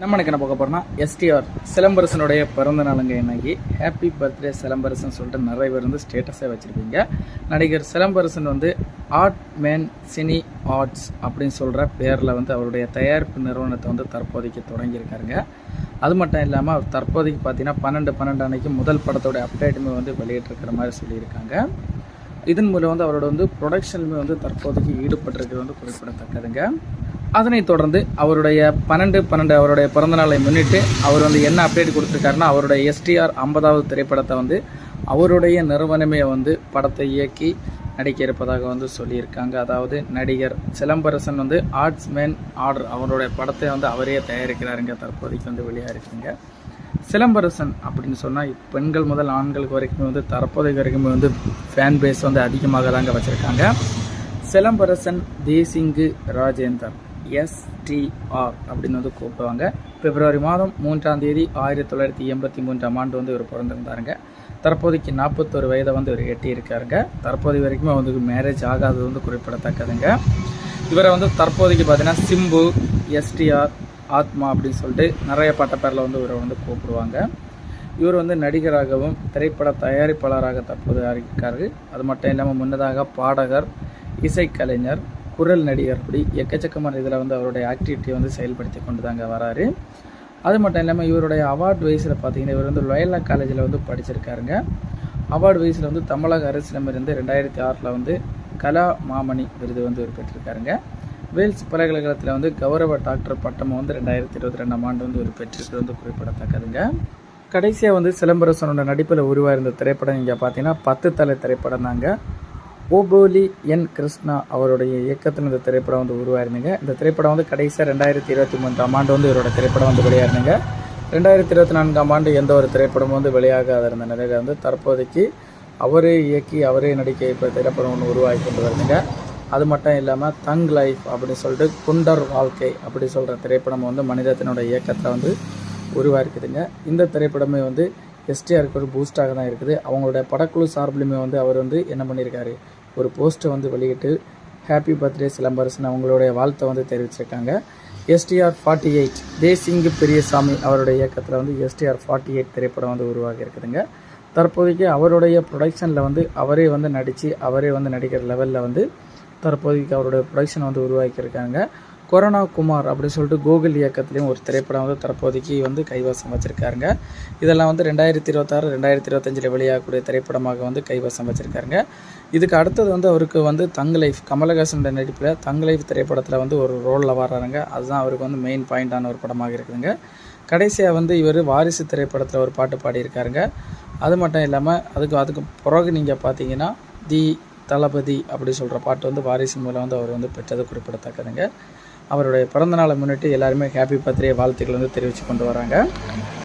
நம்ம எனக்கு என்ன பார்க்க போகிறோம்னா எஸ்டிஆர் சிலம்பரசனுடைய பிறந்த நாளுங்க இன்னைக்கு ஹாப்பி பர்த்டே சிலம்பரசன் சொல்லிட்டு நிறைய பேர் வந்து ஸ்டேட்டஸே வச்சுருப்பீங்க. நடிகர் சிலம்பரசன் வந்து ஆர்ட் மேன் சினி ஆர்ட்ஸ் அப்படின்னு சொல்கிற பேரில் வந்து அவருடைய தயாரிப்பு நிறுவனத்தை வந்து தற்போதைக்கு தொடங்கியிருக்காருங்க. அது மட்டும் இல்லாமல் அவர் தற்போதைக்கு பார்த்தீங்கன்னா பன்னெண்டு பன்னெண்டு அன்னைக்கு முதல் படத்தோட அப்டேட்டுமே வந்து வெளியிட்டிருக்கிற மாதிரி சொல்லியிருக்காங்க. இதன் மூலம் வந்து அவரோட வந்து ப்ரொடக்ஷனுமே வந்து தற்போதைக்கு ஈடுபட்டிருக்கிறது வந்து குறிப்பிடத்தக்கதுங்க. அதனைத் தொடர்ந்து அவருடைய பன்னெண்டு பன்னெண்டு அவருடைய பிறந்தநாளை முன்னிட்டு அவர் வந்து என்ன அப்டேட் கொடுத்துருக்காருன்னா அவருடைய எஸ்டிஆர் ஐம்பதாவது திரைப்படத்தை வந்து அவருடைய நிறுவனமே வந்து படத்தை இயக்கி நடிக்க இருப்பதாக வந்து சொல்லியிருக்காங்க. அதாவது நடிகர் சிலம்பரசன் வந்து ஆர்ட்ஸ் மேன் ஆர்டர் அவருடைய படத்தை வந்து அவரே தயாரிக்கிறாருங்க தற்போதைக்கு வந்து வெளியாக இருக்குங்க சிலம்பரசன் அப்படின்னு சொன்னால் பெண்கள் முதல் ஆண்களுக்கு வரைக்குமே வந்து தற்போதைக்கு வரைக்குமே வந்து ஃபேன் பேஸ் வந்து அதிகமாக தாங்க வச்சுருக்காங்க. சிலம்பரசன் தேசிங்கு ராஜேந்தர். எஸ்டிஆர் அப்படின்னு வந்து கூப்பிடுவாங்க. பிப்ரவரி மாதம் மூன்றாம் தேதி ஆயிரத்தி தொள்ளாயிரத்தி எண்பத்தி மூன்றாம் ஆண்டு வந்து இவர் பிறந்திருந்தாருங்க. தற்போதைக்கு நாற்பத்தொரு வயதை வந்து இவர் எட்டி இருக்காருங்க தற்போதைய வரைக்குமே வந்து மேரேஜ் ஆகாதது வந்து குறிப்பிடத்தக்கதுங்க. இவரை வந்து தற்போதைக்கு பார்த்தீங்கன்னா சிம்பு எஸ்டிஆர் ஆத்மா அப்படின்னு சொல்லிட்டு நிறைய பட்டப்பேரில் வந்து இவரை வந்து கூப்பிடுவாங்க. இவர் வந்து நடிகராகவும் திரைப்பட தயாரிப்பாளராக தற்போது இருக்காரு அது மட்டும் இல்லாமல் முன்னதாக பாடகர் இசைக்கலைஞர் குரல் நடிகர் அப்படி எக்கச்சக்கமான இதில் வந்து அவருடைய ஆக்டிவிட்டியை வந்து செயல்படுத்தி கொண்டு தாங்க வராரு. அது மட்டும் இல்லாமல் இவருடைய அவார்ட் வயசில் பார்த்தீங்கன்னா இவர் வந்து லோயலா காலேஜில் வந்து படிச்சிருக்காருங்க. அவார்டு வயசில் வந்து தமிழக அரசிடமிருந்து ரெண்டாயிரத்தி ஆறில் வந்து கலா மாமணி விருது வந்து இவர் பெற்றிருக்காருங்க. வேல்ஸ் பல்கலைக்கழகத்தில் வந்து கௌரவ டாக்டர் பட்டம் வந்து ரெண்டாயிரத்தி இருபத்தி ரெண்டாம் ஆண்டு வந்து இவர் பெற்றிருக்கிறது வந்து குறிப்பிடத்தக்கதுங்க. கடைசியாக வந்து சிலம்பரசனோட நடிப்பில் உருவாயிருந்த திரைப்படம் இங்கே பார்த்தீங்கன்னா பத்து தலை திரைப்படம் தாங்க ஓபோலி என் கிருஷ்ணா அவருடைய இயக்கத்தில் இந்த திரைப்படம் வந்து உருவாயிருந்தீங்க. இந்த திரைப்படம் வந்து கடைசியாக ரெண்டாயிரத்தி இருபத்தி மூன்றாம் ஆண்டு வந்து இவரோட திரைப்படம் வந்து வெளியாயிருந்தீங்க. ரெண்டாயிரத்தி இருபத்தி நான்காம் ஆண்டு எந்த ஒரு திரைப்படமும் வந்து வெளியாகாத இருந்த நிலையில் வந்து தற்போதைக்கு அவரே இயக்கி அவரே நடிக்க இப்போ திரைப்படம் ஒன்று உருவாகி கொண்டு வருதுங்க. அது மட்டும் இல்லாமல் தங் லைஃப் அப்படின்னு சொல்லிட்டு குண்டர் வாழ்க்கை அப்படி சொல்கிற திரைப்படம் வந்து மனிதத்தினோட இயக்கத்தில் வந்து உருவாயிருக்குதுங்க. இந்த திரைப்படமே வந்து எஸ்டிஆருக்கு ஒரு பூஸ்டாக தான் இருக்குது. அவங்களுடைய படக்குழு சார்பிலுமே வந்து அவர் வந்து என்ன பண்ணியிருக்காரு? ஒரு போஸ்ட்டை வந்து வெளியிட்டு ஹாப்பி பர்த்டே சிலம்பரசன். அவங்களுடைய வாழ்த்தை வந்து தெரிவிச்சிருக்காங்க. STR forty eight Desingu Periyasamy அவருடைய இயக்கத்தில் வந்து எஸ்டிஆர் ஃபார்ட்டி எயிட் திரைப்படம் வந்து உருவாகி இருக்குதுங்க. தற்போதைக்கு அவருடைய ப்ரொடக்ஷனில் வந்து அவரே வந்து நடித்து அவரே வந்து நடிக்கிற லெவலில் வந்து தற்போதைக்கு அவருடைய ப்ரொடக்ஷன் வந்து உருவாக்கியிருக்காங்க. கொரோனா குமார் அப்படின்னு சொல்லிட்டு கூகுள் இயக்கத்துலேயும் ஒரு திரைப்படம் வந்து தற்போதைக்கு வந்து கைவசம் வச்சுருக்காருங்க. இதெல்லாம் வந்து ரெண்டாயிரத்தி இருபத்தாறு ரெண்டாயிரத்தி இருபத்தஞ்சில் வெளியாகக்கூடிய திரைப்படமாக வந்து கைவசம் வச்சுருக்காருங்க. இதுக்கு அடுத்தது வந்து அவருக்கு வந்து தங் லைஃப் கமலஹாசன் நடிப்பில் தங் லைஃப் திரைப்படத்தில் வந்து ஒரு ரோலில் வர்றாருங்க. அதுதான் அவருக்கு வந்து மெயின் பாயிண்டான ஒரு படமாக இருக்குதுங்க. கடைசியாக வந்து இவர் வாரிசு திரைப்படத்தில் ஒரு பாட்டு பாடியிருக்காருங்க. அது மட்டும் இல்லாமல் அதுக்கு அதுக்கு பிறகு நீங்கள் பார்த்தீங்கன்னா தி தளபதி அப்படி சொல்கிற பாட்டு வந்து வாரிசு மூலம் வந்து அவர் வந்து பெற்றது குறிப்பிடத்தக்கதுங்க. அவருடைய பிறந்தநாளை முன்னிட்டு எல்லாருமே ஹாப்பி பர்த்டே வாழ்த்துக்கள் வந்து தெரிவித்து கொண்டு வராங்க.